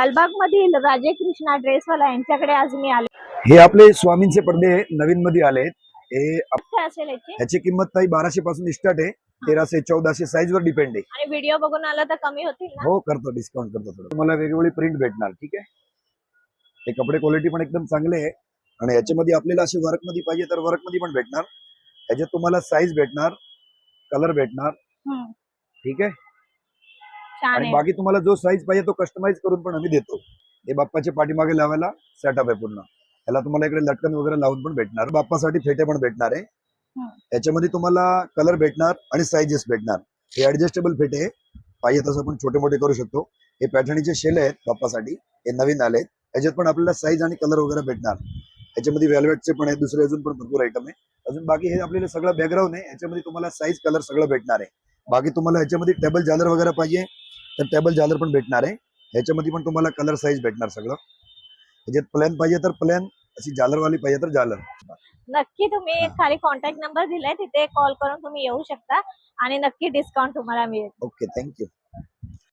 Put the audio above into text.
लालबाग मधील राजे कृष्णा ड्रेसवाला यांच्याकडे आज मी आले. हे आपले स्वामींचे पडदे नवीन मध्ये आलेत. हे आप- काय असेल याची? किंमत ताई बाराशे पासून स्टार्ट आहे. तेराशे चौदाशे साईज वर डिपेंड आहे. आणि व्हिडिओ बघून आला तर कमी होतील ना? हो करतो डिस्काउंट करतो थोडं. तुम्हाला वेगवेगळी प्रिंट भेटणार ठीक आहे? हे कपडे क्वालिटी पण एकदम चांगले आहे. आणि याच्यामध्ये आपल्याला असे वर्कमध्ये पाहिजे तर वर्कमध्ये पण भेटणार. ह्याच्यात तुम्हाला साईज भेटणार कलर भेटणार. हम्म, ठीक आहे? आणि आहे. बाकी तुम्हाला जो साईज पाहिजे तो कस्टमाइज करून पण आम्ही देतो. हे बाप्पाच्या पाठीमागे लावायला सेटअप आहे पूर्ण. याला तुम्हाला इकडे लटकन वगैरे लावून पण भेटणार. बाप्पासाठी फेटे पण भेटणार आहे. याच्यामध्ये तुम्हाला कलर भेटणार आणि साईजेस भेटणार. हे ऍडजस्टेबल फेटे आहे. पाहिजे तसं आपण छोटे मोठे करू शकतो. हे पॅठणीचे शेल आहेत बाप्पासाठी. हे नवीन आलेत याच्यात पण आपल्याला साईज आणि कलर वगैरे भेटणार. याच्यामध्ये वेल्वेटचे पण आहेत. दुसरे अजून पण भरपूर आयटम आहे. अजून बाकी हे आपल्याला सगळं बॅकग्राऊंड आहे. याच्यामध्ये तुम्हाला साईज कलर सगळं भेटणार आहे. बाकी तुम्हाला ह्याच्यामध्ये टेबल झालर वगैरे पाहिजे. तर टेबल झालर पण भेटणार आहे. ह्याच्यामध्ये पण तुम्हाला कलर साईज भेटणार सगळं. ह्याच्यात प्लॅन पाहिजे तर प्लॅन अशी झालरवाली पाहिजे तर झालर नक्की तुम्ही खाली कॉन्टॅक्ट नंबर दिलाय तिथे कॉल करून तुम्ही येऊ शकता आणि नक्की डिस्काउंट तुम्हाला मिळेल. Okay thank you